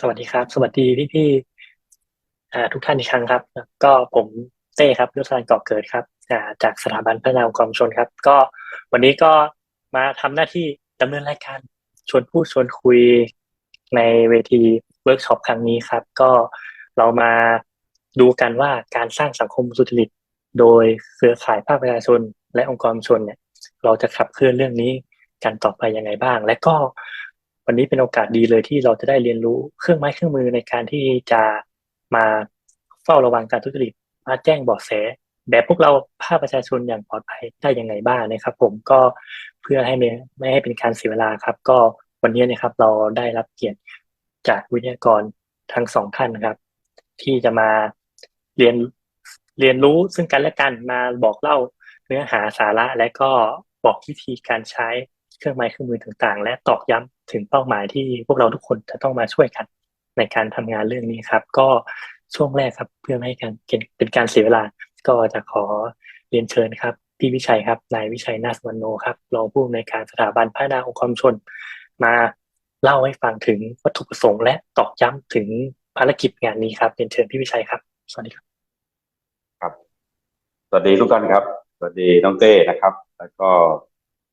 สวัสดีครับ สวัสดีพี่พี่ทุกท่านอีกครั้งครับ ก็ผมเต้ครับยศรันก่อเกิดครับจากสถาบันพัฒนาองค์กรชนครับ ก็วันนี้ก็มาทำหน้าที่ดำเนินรายการชวนพูดชวนคุยในเวทีเวิร์กช็อปครั้งนี้ครับ ก็เรามาดูกันว่าการสร้างสังคมสุจริต โดยเครือข่ายภาคประชาชน และองค์กรชนเนี่ย เราจะขับเคลื่อนเรื่องนี้กันต่อไปยังไงบ้าง และก็ วันนี้เป็นโอกาสดีเลยที่เราจะได้เรียนรู้เครื่องไม้เครื่องมือในการที่จะมาเฝ้าระวังการทุจริตมาแจ้งเบาะแส แบบพวกเราภาคประชาชนอย่างปลอดภัยได้ยังไงบ้างนะครับ ผมก็เพื่อให้ไม่ไม่ให้เป็นการเสียเวลาครับ ก็วันนี้นะครับเราได้รับเกียรติจากวิทยากรทั้งสองท่านนะครับ ที่จะมาเรียนเรียนรู้ซึ่งกันและกันมาบอกเล่าเนื้อหาสาระและก็บอกวิธีการใช้ เครื่องไม้เครื่องมือต่างๆ และตอกย้ำถึงเป้าหมายที่พวกเราทุกคนจะต้องมาช่วยกันในการทำงานเรื่องนี้ครับ ก็ช่วงแรกครับเพื่อไม่ให้การเป็นการเสียเวลา ก็จะขอเรียนเชิญครับพี่วิชัยครับนายวิชัยนาสวรรณโนครับรองผู้อำนวยการสถาบันพัฒนาองค์กรชน มาเล่าให้ฟังถึงวัตถุประสงค์และตอกย้ำถึงภารกิจงานนี้ครับเรียนเชิญพี่วิชัยครับสวัสดีครับครับ สวัสดีทุกท่านครับ สวัสดีน้องเต้นะครับ แล้วก็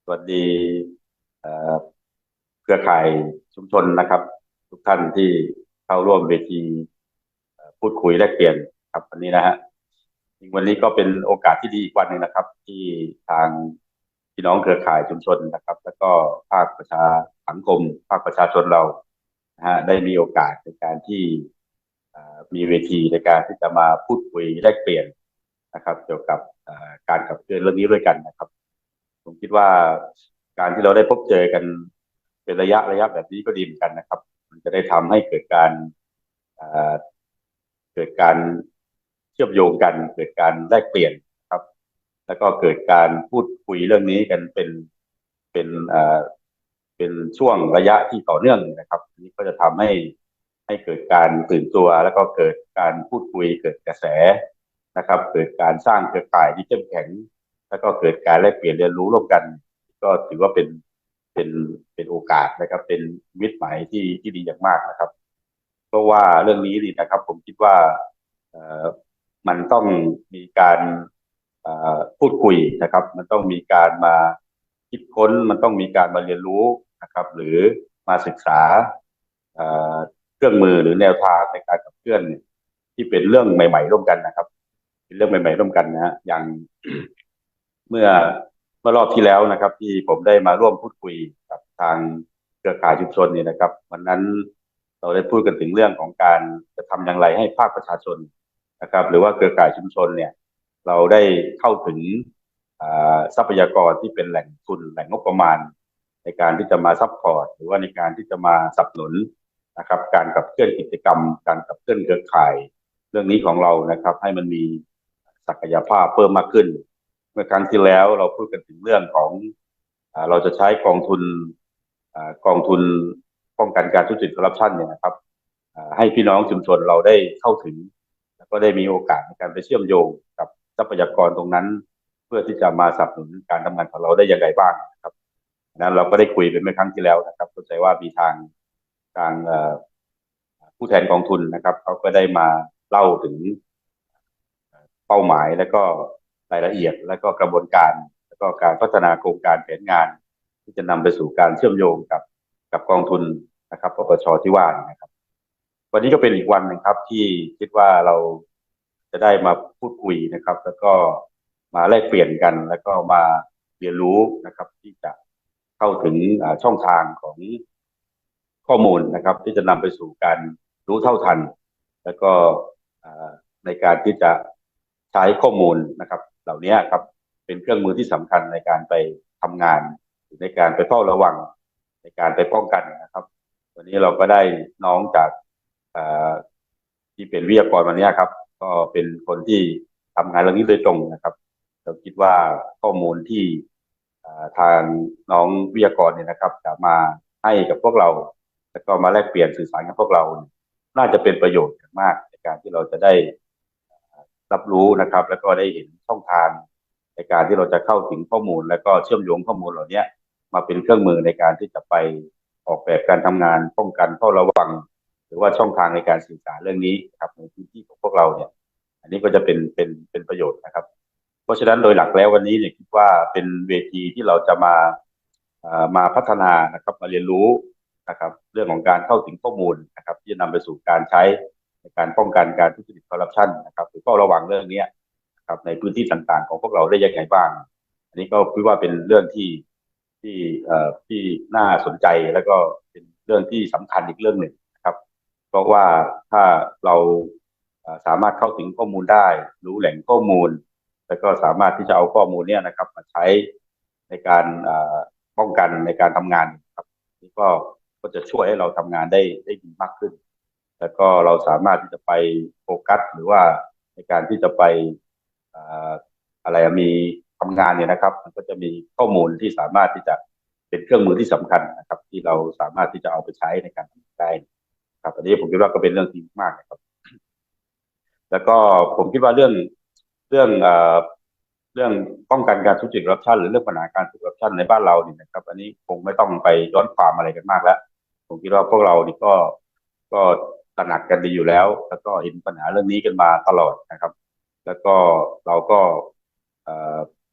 สวัสดี เอ่อเครือข่ายชุมชนนะครับ ทุกท่านที่เข้าร่วมเวทีพูดคุยแลกเปลี่ยนครับวันนี้นะฮะจริงวันนี้ก็เป็นโอกาสที่ดีอีกวันหนึ่งนะครับ ที่ทางพี่น้องเครือข่ายชุมชนนะครับ แล้วก็ภาคประชาสังคม ภาคประชาชนเรานะฮะได้มีโอกาสในการที่มีเวทีในการที่จะมาพูดคุยแลกเปลี่ยนนะครับ เกี่ยวกับการขับเคลื่อนเรื่องนี้ด้วยกันนะครับ ผมคิดว่า การที่เราได้พบเจอกันเป็นระยะระยะแบบนี้ก็ดีเหมือนกันนะครับ มันจะได้ทำให้เกิดการเอ่อเกิดการเชื่อมโยงกัน เกิดการแลกเปลี่ยนครับ แล้วก็เกิดการพูดคุยเรื่องนี้กันเป็นเป็นเป็นช่วงระยะที่ต่อเนื่องนะครับอันนี้ก็จะทำให้ให้เกิดการตื่นตัวแล้วก็เกิดการพูดคุย เกิดกระแสนะครับ เกิดการสร้างเครือข่ายที่เข้มแข็ง แล้วก็เกิดการแลกเปลี่ยนเรียนรู้ร่วมกัน ก็ถือว่าเป็นเป็นเป็นโอกาสนะครับ เป็นมิตรหมายที่ที่ดีอย่างมากนะครับ เพราะว่าเรื่องนี้นี่นะครับ ผมคิดว่าเออมันต้องมีการเอ่อพูดคุยนะครับ มันต้องมีการมาคิดค้น มันต้องมีการมาเรียนรู้นะครับ หรือมาศึกษาเอ่อเครื่องมือหรือแนวทางในการขับเคลื่อนที่เป็นเรื่องใหม่ ๆ ร่วมกันนะครับ เป็นเรื่องใหม่ ๆ ร่วมกันนะฮะอย่างเมื่อ มื่อรอบที่แล้วนะครับ ที่ผมได้มาร่วมพูดคุยกับทางเครือข่ายชุมชนเนี่ยนะครับ วันนั้นเราได้พูดกันถึงเรื่องของการจะทำอย่างไรให้ภาคประชาชนนะครับ หรือว่าเครือข่ายชุมชนเนี่ย เราได้เข้าถึงทรัพยากรที่เป็นแหล่งทุนแหล่งงบประมาณ ในการที่จะมาซัพพอร์ตหรือว่าในการที่จะมาสนับสนุนนะครับ การขับเคลื่อนกิจกรรม การขับเคลื่อนเครือข่าย เรื่องนี้ของเรานะครับ ให้มันมีศักยภาพเพิ่มมากขึ้น มื่อครั้งที่แล้วเราพูดกันถึงเรื่องของอเราจะใช้กองทุนอกองทุนป้องกันการทุจริตคอร์รัปชันเนี่ยนะครับให้พี่น้องชุมชนเราได้เข้าถึง แล้วก็ได้มีโอกาสในการไปเชื่อมโยงกับทรัพยากรตรงนั้น เพื่อที่จะมาสนับสนุนการทำงานของเราได้อย่างไรบ้างนะครับนั้นเราก็ได้คุยไปเมื่อครั้งที่แล้วนะครับเข้าใจว่ามีทางทางผู้แทนกองทุนนะครับเขาก็ได้มาเล่าถึงเป้าหมายและก็ รายละเอียด และก็กระบวนการ แล้วก็การพัฒนาโครงการแผนงาน ที่จะนำไปสู่การเชื่อมโยงกับกับกองทุนนะครับปปชที่ว่านนะครับ วันนี้ก็เป็นอีกวันหนึ่งครับ ที่คิดว่าเราจะได้มาพูดคุยนะครับ แล้วก็มาแลกเปลี่ยนกัน แล้วก็มาเรียนรู้นะครับ ที่จะเข้าถึงช่องทางของข้อมูลนะครับ ที่จะนำไปสู่การรู้เท่าทัน แล้วก็ในการที่จะ ใช้ข้อมูลนะครับ เหล่านี้ครับเป็นเครื่องมือที่สำคัญในการไปทำงานหรือในการไปเฝ้าระวังในการไปป้องกันนะครับ วันนี้เราก็ได้น้องจากอ่าที่เป็นวิทยากรวันนี้ครับ ก็เป็นคนที่ทำงานเรื่องนี้โดยตรงนะครับ เราคิดว่าข้อมูลที่ทางน้องวิทยากรเนี่ยนะครับ จะมาให้กับพวกเราแล้วก็มาแลกเปลี่ยนสื่อสารกับพวกเรา น่าจะเป็นประโยชน์มากในการที่เราจะได้ รับรู้นะครับ แล้วก็ได้เห็นช่องทางในการที่เราจะเข้าถึงข้อมูล แล้วก็เชื่อมโยงข้อมูลเหล่านี้มาเป็นเครื่องมือในการที่จะไปออกแบบการทำงานป้องกันเฝ้าระวัง หรือว่าช่องทางในการสื่อสารเรื่องนี้ครับในพื้นที่ของพวกเราเนี่ย อันนี้ก็จะเป็นเป็นเป็นประโยชน์นะครับ เพราะฉะนั้นโดยหลักแล้ววันนี้เนี่ยคิดว่าเป็นเวทีที่เราจะมาเอ่อมาพัฒนานะครับมาเรียนรู้นะครับ เรื่องของการเข้าถึงข้อมูลนะครับ ที่จะนำไปสู่การใช้ ในการป้องกันการทุจริตคอร์รัปชันนะครับหรือเฝ้าระวังเรื่องนี้ครับในพื้นที่ต่างๆ ของพวกเราได้ยังไงบ้าง อันนี้ก็คิดว่าเป็นเรื่องที่ที่เอ่อที่น่าสนใจแล้วก็เป็นเรื่องที่สำคัญอีกเรื่องหนึ่งนะครับ เพราะว่าถ้าเราสามารถเข้าถึงข้อมูลได้ รู้แหล่งข้อมูล แล้วก็สามารถที่จะเอาข้อมูลเนี่ยนะครับมาใช้ในการเอ่อป้องกันในการทำงานครับนี่ก็ก็จะช่วยให้เราทำงานได้ได้ดีมากขึ้น แล้วก็เราสามารถที่จะไปโฟกัส หรือว่าในการที่จะไปเอ่อะไรมีทำงานเนี่ยนะครับ มันก็จะมีข้อมูลที่สามารถที่จะเป็นเครื่องมือที่สำคัญนะครับ ที่เราสามารถที่จะเอาไปใช้ในการทำได้ครับอันนี้ผมคิดว่าก็เป็นเรื่องที่มากนะครับ แล้วก็ผมคิดว่าเรื่องเรื่องเอ่อเรื่องป้องกันการทุจริตคอร์รัปชันหรือเรื่องปัญหาการทุจริตคอร์รัปชันในบ้านเราเนี่ยนะครับ อันนี้คงไม่ต้องไปย้อนความอะไรกันมากแล้ว ผมคิดว่าพวกเรานี่ก็ก็ ตระหนักกันดีอยู่แล้ว แล้วก็เห็นปัญหาเรื่องนี้กันมาตลอดนะครับ แล้วก็เราก็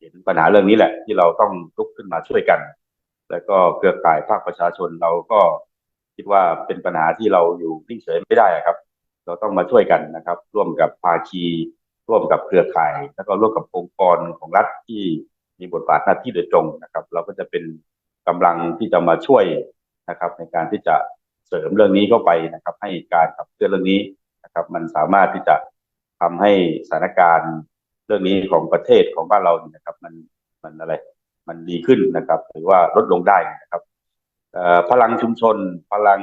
เห็นปัญหาเรื่องนี้แหละ ที่เราต้องลุกขึ้นมาช่วยกัน แล้วก็เครือข่ายภาคประชาชนเราก็คิดว่าเป็นปัญหาที่เราอยู่นิ่งเฉยไม่ได้ครับ เราต้องมาช่วยกันนะครับ ร่วมกับภาคีร่วมกับเครือข่าย แล้วก็ร่วมกับองค์กรของรัฐที่มีบทบาทหน้าที่โดยตรงนะครับ เราก็จะเป็นกำลังที่จะมาช่วยนะครับ ในการที่จะ ริมเรื่องนี้เข้าไปนะครับ ให้การขับเคลื่อนเรื่องนี้นะครับ มันสามารถที่จะทำให้สถานการณ์เรื่องนี้ของประเทศของบ้านเราเนี่ยนะครับ มันมันอะไร มันดีขึ้นนะครับ หรือว่าลดลงได้นะครับพลังชุมชน พลัง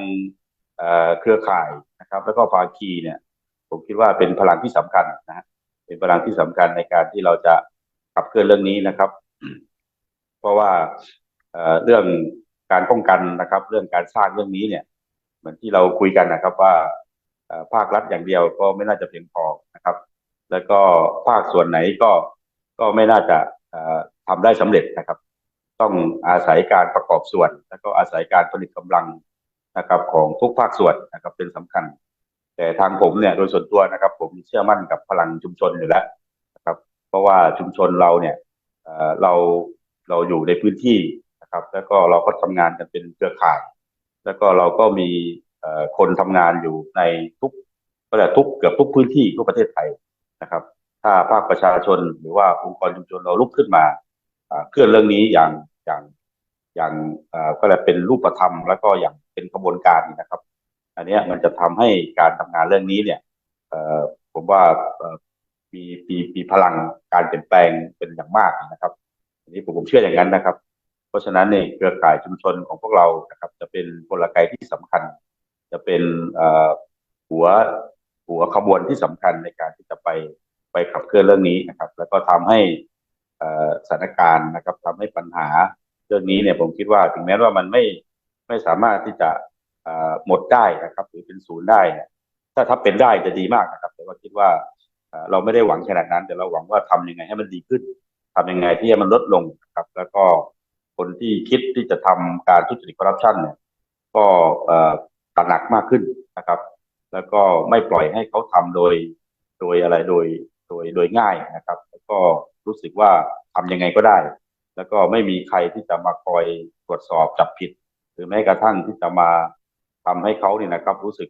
เครือข่ายนะครับ แล้วก็ภาคีเนี่ย ผมคิดว่าเป็นพลังที่สำคัญนะฮะเป็นพลังที่สำคัญในการที่เราจะขับเคลื่อนเรื่องนี้นะครับ เพราะว่าเรื่องการป้องกันนะครับ เรื่องการสร้างเรื่องนี้เนี่ย เหมือนที่เราคุยกันนะครับว่าภาครัฐอย่างเดียวก็ไม่น่าจะเพียงพอนะครับ แล้วก็ภาคส่วนไหนก็ก็ไม่น่าจะเอ่อทำได้สำเร็จนะครับ ต้องอาศัยการประกอบส่วน แล้วก็อาศัยการผลิตกำลังนะครับของทุกภาคส่วนนะครับเป็นสำคัญ แต่ทางผมเนี่ยโดยส่วนตัวนะครับ ผมเชื่อมั่นกับพลังชุมชนอยู่แล้วนะครับ เพราะว่าชุมชนเราเนี่ยเอ่อเราเราอยู่ในพื้นที่นะครับ แล้วก็เราก็ทำงานกันเป็นเครือข่าย แล้วก็เราก็มีคนทำงานอยู่ในทุกก็แต่ทุกเกือบทุกพื้นที่ทั่วประเทศไทยนะครับ ถ้าภาคประชาชนหรือว่าองค์กรชุมชนเราลุกขึ้นมาเคลื่อนเรื่องนี้อย่างอย่างอย่างก็เลยเป็นรูปธรรม แล้วก็อย่างเป็นกระบวนการนะครับ อันนี้มันจะทำให้การทำงานเรื่องนี้เนี่ยผมว่ามีมีมีพลังการเปลี่ยนแปลงเป็นอย่างมากนะครับอันนี้ผมผมเชื่ออย่างนั้นนะครับ เพราะฉะนั้นเนี่ยเครือข่ายชุมชนของพวกเรานะครับ จะเป็นกลไกที่สำคัญ จะเป็นหัวหัวขบวนที่สำคัญในการที่จะไปไปขับเคลื่อนเรื่องนี้นะครับ แล้วก็ทำให้สถานการณ์นะครับทำให้ปัญหาเรื่องนี้เนี่ยผมคิดว่าถึงแม้ว่ามันไม่ไม่สามารถที่จะหมดได้นะครับ หรือเป็นศูนย์ได้เนี่ยถ้าถ้าเป็นได้จะดีมากนะครับ แต่ว่าคิดว่าเราไม่ได้หวังขนาดนั้น แต่เราหวังว่าทำยังไงให้มันดีขึ้นทำยังไงที่ให้มันลดลงนะครับ แล้วก็ คนที่คิดที่จะทำการทุจริตคอร์รัปชันเนี่ย ก็ตระหนักมากขึ้นนะครับ แล้วก็ไม่ปล่อยให้เขาทำโดย โดยอะไรโดยโดยโดยง่ายนะครับ แล้วก็รู้สึกว่าทำยังไงก็ได้ แล้วก็ไม่มีใครที่จะมาคอยตรวจสอบจับผิด หรือแม้กระทั่งที่จะมาทำให้เขาเนี่ยนะครับ รู้สึก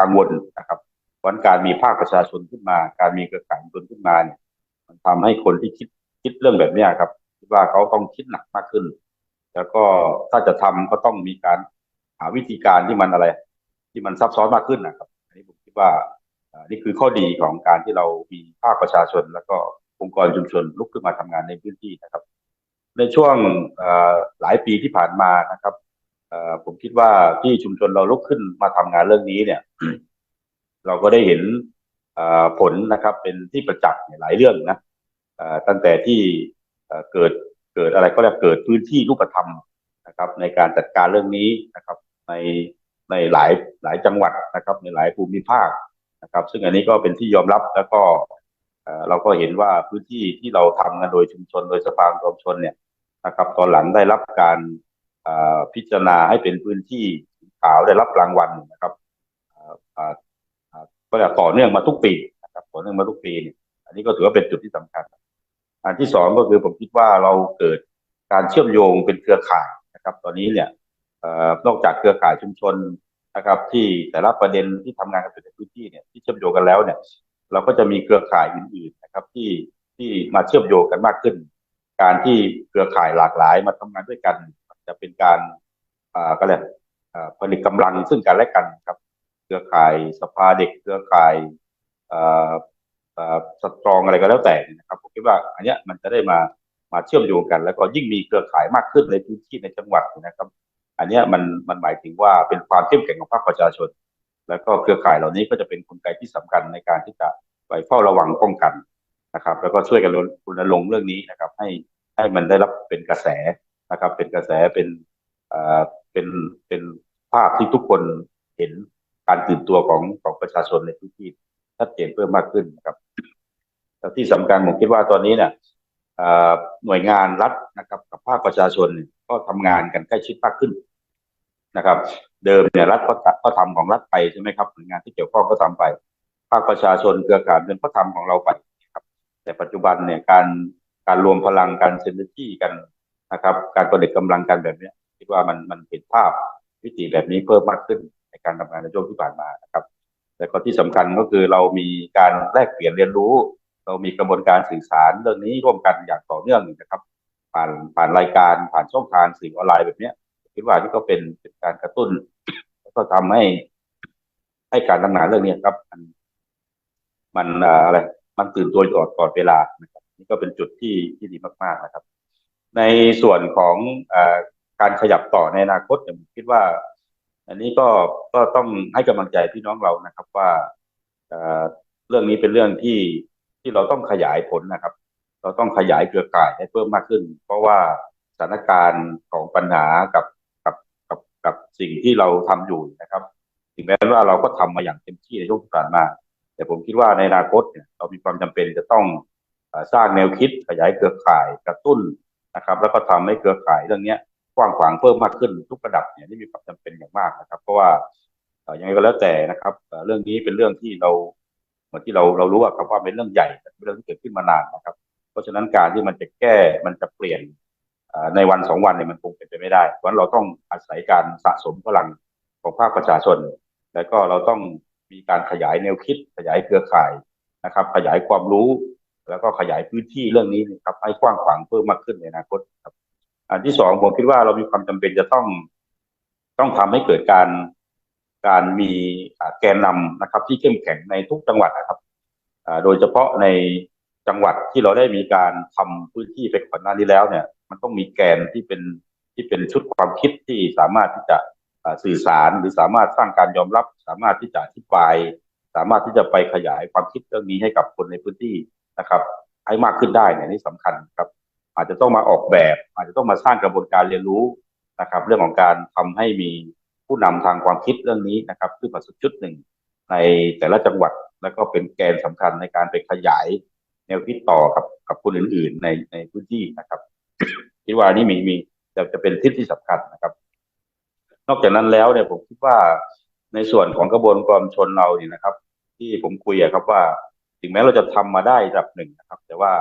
กังวลนะครับเพราะฉะนั้นการมีภาคประชาชนขึ้นมา การมีเครือข่ายชนขึ้นมาเนี่ยมันทำให้คนที่คิดคิดเรื่องแบบนี้ครับ คิดว่าเขาต้องคิดหนักมากขึ้น แล้วก็ถ้าจะทำก็ต้องมีการหาวิธีการที่มันอะไร ที่มันซับซ้อนมากขึ้นนะครับ อันนี้ผมคิดว่าอ่านี่คือข้อดีของการที่เรามีภาคประชาชน แล้วก็องค์กรชุมชนลุกขึ้นมาทำงานในพื้นที่นะครับ ในช่วงหลายปีที่ผ่านมานะครับผมคิดว่าที่ชุมชนเราลุกขึ้นมาทำงานเรื่องนี้เนี่ย เราก็ได้เห็นผลนะครับ เป็นที่ประจักษ์ในหลายเรื่องนะตั้งแต่ที่ เกิดเกิดอะไรก็เรียกเกิดพื้นที่รูปธรรมนะครับ ในการจัดการเรื่องนี้นะครับ ในในหลายหลายจังหวัดนะครับ ในหลายภูมิภาคนะครับ ซึ่งอันนี้ก็เป็นที่ยอมรับแล้วก็เราก็เห็นว่าพื้นที่ที่เราทำกันโดยชุมชน โดยสภาชุมชนเนี่ยนะครับ ตอนหลังได้รับการพิจารณาให้เป็นพื้นที่ขาวได้รับรางวัลนะครับอ่อออ่าอ่าก็จะต่อเนื่องมาทุกปีนะครับต่อเนื่องมาทุกปีเนี่ยอันนี้ก็ถือว่าเป็นจุดที่สำคัญ อันที่สองก็คือผมคิดว่าเราเกิดการเชื่อมโยงเป็นเครือข่ายนะครับ ตอนนี้เนี่ยอนอกจากเครือข่ายชุมชนนะครับ ที่แต่ละประเด็นที่ทำงานกันอยู่ในพื้นที่เนี่ยที่เชื่อมโยงกันแล้วเนี่ย เราก็จะมีเครือข่ายอื่นๆนะครับ ที่ที่มาเชื่อมโยงกันมากขึ้น การที่เครือข่ายหลากหลายมาทำงานด้วยกัน จะเป็นการอ่าก็เลยอ่าผลิตกำลังซึ่งกันและกันครับ เครือข่ายสภาเด็ก เครือข่ายอ่า สตรองอะไรก็แล้วแต่นะครับผมคิดว่าอันเนี้ยมันจะได้มามาเชื่อมโยงกัน แล้วก็ยิ่งมีเครือข่ายมากขึ้นในพื้นที่ในจังหวัดนะครับ อันเนี้ยมันมันหมายถึงว่าเป็นความเข้มแข็งของภาคประชาชน แล้วก็เครือข่ายเหล่านี้ก็จะเป็นกลไกที่สำคัญในการที่จะไปเฝ้าระวังป้องกันนะครับ แล้วก็ช่วยกันรณรงค์เรื่องนี้นะครับ ให้ให้มันได้รับเป็นกระแสนะครับ เป็นกระแสเป็นเอ่อเป็นเป็นภาพที่ทุกคนเห็นการตื่นตัวของของประชาชนในพื้นที่ชัดเจนเพิ่มมากขึ้นนะครับ แล้วที่สำคัญผมคิดว่าตอนนี้เนี่ยหน่วยงานรัฐนะครับ กับภาคประชาชนเนี่ยก็ทำงานกันใกล้ชิดมากขึ้นนะครับ เดิมเนี่ยรัฐก็ก็ทำของรัฐไปใช่ไหมครับหน่วยงานที่เกี่ยวข้องก็ทำไป ภาคประชาชนเครือข่ายเป็นก็ทำของเราไปครับ แต่ปัจจุบันเนี่ยการการรวมพลังการเซนเนอร์จี้กันนะครับ การประดิษฐ์กำลังกันแบบนี้คิดว่ามันมันเห็นภาพวิธีแบบนี้เพิ่มมากขึ้นในการทำงานในช่วงที่ผ่านมานะครับ แต่ก็ที่สำคัญก็คือเรามีการแลกเปลี่ยนเรียนรู้ เรามีกระบวนการสื่อสารเรื่องนี้ร่วมกันอย่างต่อเนื่องนะครับ ผ่านผ่านรายการผ่านช่องทางสื่อออนไลน์แบบเนี้ยคิดว่านี่ก็เป็นเป็นการกระตุ้นแล้วก็ทำให้ ให้การทำงานเรื่องนี้ครับ มันมันอะไรมันตื่นตัวก่อนก่อนเวลานะครับ นี่ก็เป็นจุดที่ที่ดีมากๆนะครับ ในส่วนของอการขยับต่อในอนาคตเนี่ยผมคิดว่า อันนี้ก็ก็ต้องให้กำลังใจพี่น้องเรานะครับ ว่าเรื่องนี้เป็นเรื่องที่ ที่เราต้องขยายผลนะครับ เราต้องขยายเครือข่ายให้เพิ่มมากขึ้น เพราะว่าสถานการณ์ของปัญหากับกับกับกับสิ่งที่เราทำอยู่นะครับ ถึงแม้ว่าเราก็ทำมาอย่างเต็มที่ในช่วงที่ผ่านมา แต่ผมคิดว่าในอนาคตเนี่ยเรามีความจำเป็นจะต้องสร้างแนวคิดขยายเครือข่ายกระตุ้นนะครับ แล้วก็ทำให้เครือข่ายเรื่องนี้กว้างขวางเพิ่มมากขึ้นทุกระดับเนี่ยนี่มีความจำเป็นอย่างมากนะครับ เพราะว่าเอ่อยังไงก็แล้วแต่นะครับเรื่องนี้เป็นเรื่องที่เรา มือที่เราเรารู้อะครับว่าเป็นเรื่องใหญ่เป็นเรื่องที่เกิดขึ้นมานานนะครับ เพราะฉะนั้นการที่มันจะแก้มันจะเปลี่ยนในวันสองวันเนี่ยมันคงเป็นไปไม่ได้ เพราะฉะนั้นเราต้องอาศัยการสะสมพลังของภาคประชาชน แล้วก็เราต้องมีการขยายแนวคิด ขยายเครือข่ายนะครับ ขยายความรู้ แล้วก็ขยายพื้นที่เรื่องนี้นะครับให้กว้างขวางเพิ่มมากขึ้นในอนาคตครับ อันที่สองผมคิดว่าเรามีความจำเป็นจะต้องต้องทำให้เกิดการ การมีแกนนำนะครับ ที่เข้มแข็งในทุกจังหวัดนะครับโดยเฉพาะในจังหวัดที่เราได้มีการทำพื้นที่ไปก่อนหน้านี้แล้วเนี่ย มันต้องมีแกนที่เป็นที่เป็นชุดความคิดที่สามารถที่จะสื่อสารหรือสามารถสร้างการยอมรับ สามารถที่จะอธิบาย สามารถที่จะไปขยายความคิดเรื่องนี้ให้กับคนในพื้นที่นะครับ ให้มากขึ้นได้เนี่ยนี่สำคัญครับ อาจจะต้องมาออกแบบ อาจจะต้องมาสร้างกระบวนการเรียนรู้นะครับ เรื่องของการทำให้มี ผู้นำทางความคิดเรื่องนี้นะครับขึ้นมาสักชุดหนึ่งในแต่ละจังหวัดแล้วก็เป็นแกนสำคัญในการไปขยายแนวคิดต่อกับกับคนอื่น ๆ ในในพื้นที่นะครับคิดว่านี่มีมีจะจะเป็นทิศที่สำคัญนะครับ นอกจากนั้นแล้วเนี่ยผมคิดว่าในส่วนของกระบวนการชนเราเนี่ยนะครับ ที่ผมคุยอะครับว่าถึงแม้เราจะทำมาได้ระดับหนึ่งนะครับ แต่ว่า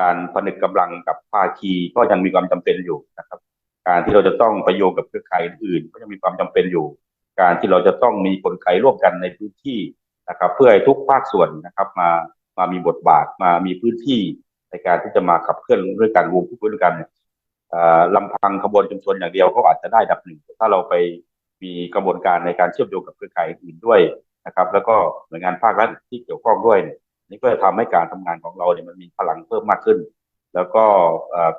การผนึกกำลังกับภาคีก็ยังมีความจำเป็นอยู่นะครับ การที่เราจะต้องไปโยงกับเครือข่ายอื่นๆก็ยังมีความจำเป็นอยู่ การที่เราจะต้องมีกลไกร่วมกันในพื้นที่นะครับ เพื่อให้ทุกภาคส่วนนะครับมามามีบทบาทมามีพื้นที่ในการที่จะมาขับเคลื่อนด้วยการรวมผู้ด้วยกันเนี่ยลำพังขบวนชุมชนอย่างเดียวก็อาจจะได้ดับหนึ่งแต่ถ้าเราไปมีกระบวนการในการเชื่อมโยงกับเครือข่ายอื่นด้วยนะครับ แล้วก็หน่วยงานภาครัฐที่เกี่ยวข้องด้วยเนี่ยนี่ก็จะทำให้การทำงานของเราเนี่ยมันมีพลังเพิ่มมากขึ้น แล้วก็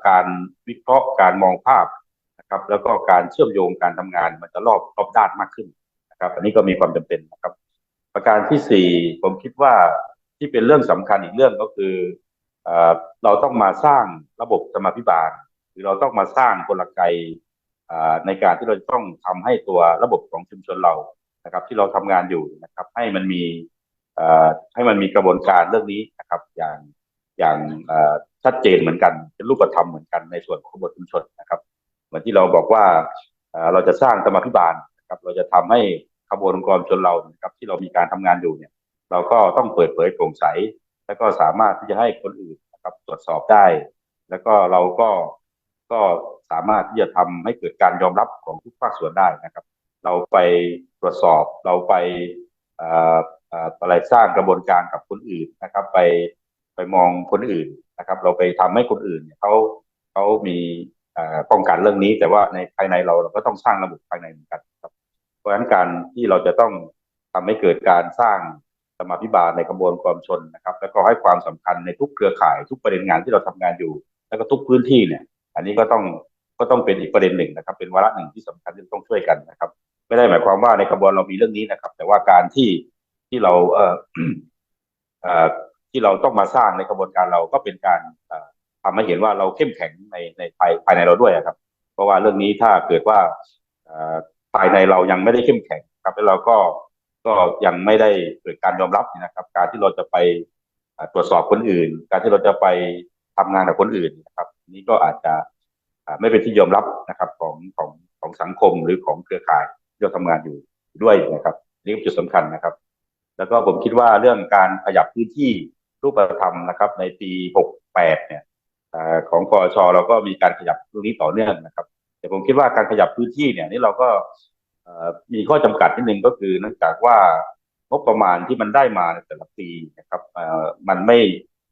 การวิเคราะห์การมองภาพ นะครับ แล้วก็การเชื่อมโยงการทำงานมันจะรอบรอบด้านมากขึ้นนะครับ อันนี้ก็มีความจำเป็นนะครับ ประการที่สี่ผมคิดว่าที่เป็นเรื่องสำคัญอีกเรื่องก็คือเอเราต้องมาสร้างระบบสมาธิบาลหรือเราต้องมาสร้างกลไกในการที่เราต้องทำให้ตัวระบบของชุมชนเรานะครับ ที่เราทำงานอยู่นะครับ ให้มันมีให้มันมีกระบวนการเรื่องนี้นะครับ อย่างอย่างชัดเจนเหมือนกันเป็นรูปธรรมเหมือนกันในส่วนของบทชุมชนนะครับ เหมือนที่เราบอกว่าเราจะสร้างสมาธิบาลนะครับเราจะทำให้ขบวนองค์กรชนเรานะครับที่เรามีการทำงานอยู่เนี่ย เราก็ต้องเปิดเผยโปร่งใส แล้วก็สามารถที่จะให้คนอื่นนะครับตรวจสอบได้ แล้วก็เราก็ก็สามารถที่จะทำให้เกิดการยอมรับของทุกภาคส่วนได้นะครับ เราไปตรวจสอบเราไปอ่อเอ่ออะไรสร้างกระบวนการกับคนอื่นนะครับ ไปไปมองคนอื่นนะครับ เราไปทำให้คนอื่นเนี่ยเขาเขามี ป้องกันเรื่องนี้ แต่ว่าในภายในเราเราก็ต้องสร้างระบบภายในเหมือนกันครับ เพราะฉะนั้นการที่เราจะต้องทำให้เกิดการสร้างสมาธิบาลในกระบวนความชนนะครับ แล้วก็ให้ความสำคัญในทุกเครือข่าย ทุกประเด็นงานที่เราทำงานอยู่ แล้วก็ทุกพื้นที่เนี่ย อันนี้ก็ต้องก็ต้องเป็นอีกประเด็นหนึ่งนะครับ เป็นวาระหนึ่งที่สำคัญที่ต้องช่วยกันนะครับ ไม่ได้หมายความว่าในกระบวนเรามีเรื่องนี้นะครับ แต่ว่าการที่ที่เราเอ่ออที่เราต้องมาสร้างในกระบวนการเราก็เป็นการ ทำให้เห็นว่าเราเข้มแข็งในในภายภายในเราด้วยครับ เพราะว่าเรื่องนี้ถ้าเกิดว่าภายในเรายังไม่ได้เข้มแข็งครับแล้วเราก็ก็ยังไม่ได้เกิดการยอมรับนะครับ การที่เราจะไปตรวจสอบคนอื่น การที่เราจะไปทำงานกับคนอื่นนะครับ นี่ก็อาจจะไม่เป็นที่ยอมรับนะครับของของของสังคมหรือของเครือข่ายที่เราทำงานอยู่ด้วยนะครับ นี่เป็นจุดสำคัญนะครับ แล้วก็ผมคิดว่าเรื่องการขยับพื้นที่รูปธรรมนะครับ ในปี 68 เนี่ย ของกอชเราก็มีการขยับเรื่องนี้ต่อเนื่องนะครับ แต่ผมคิดว่าการขยับพื้นที่เนี่ยนี่เราก็มีข้อจำกัดนิดนึงก็คือเนื่องจากว่างบประมาณที่มันได้มาในแต่ละปีนะครับมันไม่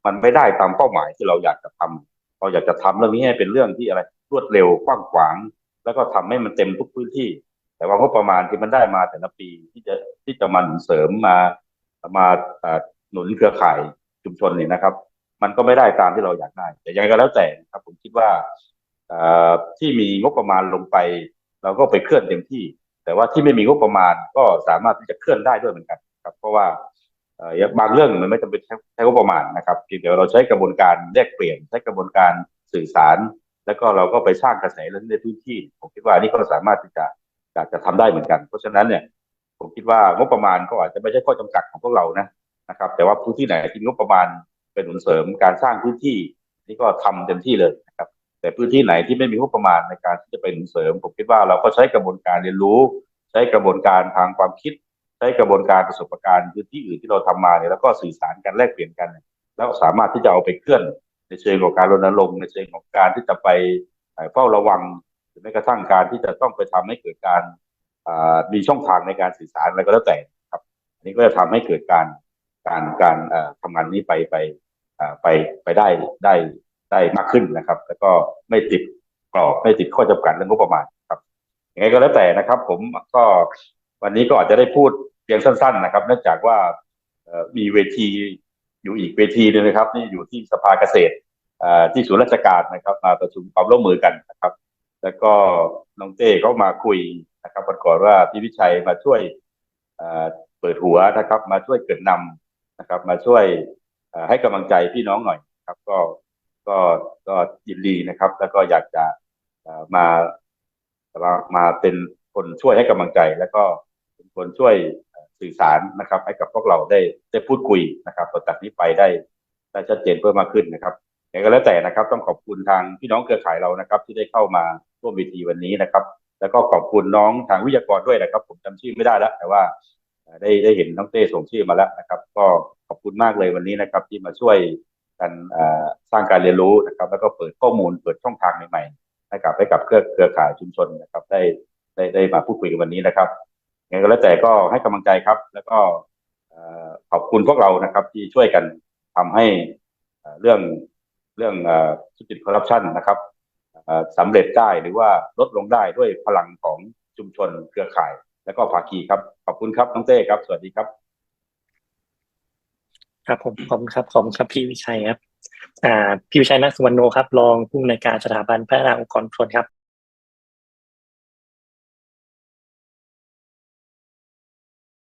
มันไม่ได้ตามเป้าหมายที่เราอยากจะทำเราอยากจะทำเรื่องนี้ให้เป็นเรื่องที่อะไรรวดเร็วกว้างขวาง แล้วก็ทำให้มันเต็มทุกพื้นที่ แต่ว่างบประมาณที่มันได้มาแต่ละปีที่จะที่จะมาหนุนเสริมมามาหนุนเครือข่ายชุมชนเนี่ยนะครับ มันก็ไม่ได้ตามที่เราอยากได้ แต่ยังไงก็แล้วแต่นะครับ ผมคิดว่าที่มีงบประมาณลงไป เราก็ไปเคลื่อนเต็มที่ แต่ว่าที่ไม่มีงบประมาณก็สามารถที่จะเคลื่อนได้ด้วยเหมือนกันครับ เพราะว่าบางเรื่องมันไม่จำเป็นใช้งบประมาณนะครับเพียวเราใช้กระบวนการแลกเปลี่ยนใช้กระบวนการสื่อสาร แล้วก็เราก็ไปสร้างกระแสเรื่องในพื้นที่ ผมคิดว่านนี้ก็สามารถที่จะจะจะทำได้เหมือนกัน เพราะฉะนั้นเนี่ย ผมคิดว่างบประมาณก็อาจจะไม่ใช่ข้อจำกัดของพวกเรานะนะครับ แต่ว่าพื้นที่ไหนที่งบประมาณ เป็นหนุนเสริมการสร้างพื้นที่ นี่ก็ทำเต็มที่เลยนะครับ แต่พื้นที่ไหนที่ไม่มีงบประมาณในการที่จะไปหนุนเสริม ผมคิดว่าเราก็ใช้กระบวนการเรียนรู้ ใช้กระบวนการทางความคิด ใช้กระบวนการประสบการณ์พื้นที่อื่นที่เราทำมาเนี่ยแล้วก็สื่อสารกันแลกเปลี่ยนกัน แล้วสามารถที่จะเอาไปเคลื่อน ในเชิงของการรณรงค์ในเชิงของการที่จะไปเฝ้าระวังหรือแม้กระทั่งการที่จะต้องไปทำให้เกิดการมีช่องทางในการสื่อสารอะไรก็แล้วแต่ครับ อันนี้ก็จะทำให้เกิดการการการเอ่อทำงานนี้ไปไป ไปไปได้ได้ได้มากขึ้นนะครับ แล้วก็ไม่ติดกรอบไม่ติดข้อจำกัดเรื่องงบประมาณครับยังไงก็แล้วแต่นะครับ ผมก็วันนี้ก็อาจจะได้พูดเพียงสั้น ๆ นะครับ เนื่องจากว่ามีเวทีอยู่อีกเวทีหนึงนะครับ นี่อยู่ที่สภาเกษตรที่ศูนย์ราชการนะครับ มาประชุมความร่วมมือกันนะครับ แล้วก็น้องเต้เขามาคุยนะครับวันก่อนว่าพี่วิชัยมาช่วยเปิดหัวนะครับ มาช่วยเกิดนำนะครับ มาช่วย ให้กำลังใจพี่น้องหน่อยครับก็ก็ก็ยินดีนะครับ แล้วก็อยากจะมามาเป็นคนช่วยให้กำลังใจ แล้วก็เป็นคนช่วยสื่อสารนะครับ ให้กับพวกเราได้ได้พูดคุยนะครับต่อจากนี้ไปได้ได้ชัดเจนเพิ่มมากขึ้นนะครับอยังไงก็แล้วแต่นะครับ ต้องขอบคุณทางพี่น้องเครือข่ายเรานะครับ ที่ได้เข้ามาร่วมเวทีวันนี้นะครับ แล้วก็ขอบคุณน้องทางวิทยากรด้วยนะครับ ผมจำชื่อไม่ได้แล้ว แต่ว่าได้ได้เห็นน้องเต้ส่งชื่อมาแล้วนะครับ ก็ ขอบคุณมากเลยวันนี้นะครับ ที่มาช่วยกันสร้างการเรียนรู้นะครับ แล้วก็เปิดข้อมูลเปิดช่องทางใหม่ๆให้กับให้กับเครือเครือข่ายชุมชนนะครับ ได้ได้ได้มาพูดคุยกันวันนี้นะครับยังไงก็แล้วแต่ก็ให้กำลังใจครับ แล้วก็ขอบคุณพวกเรานะครับ ที่ช่วยกันทำให้เรื่องเรื่องเอ่อทุจริตคอร์รัปชันนะครับเอ่อสำเร็จได้หรือว่าลดลงได้ด้วยพลังของชุมชนเครือข่าย และก็ภาคีครับ ขอบคุณครับน้องเต้ครับ สวัสดีครับ ครับผมขอบคุณครับขอบคุณครับพี่วิชัยครับ อ่าพี่วิชัยนักสุวรรณโนครับรองผู้อำนวยการสถาบันพัฒนาองค์กรชนครับ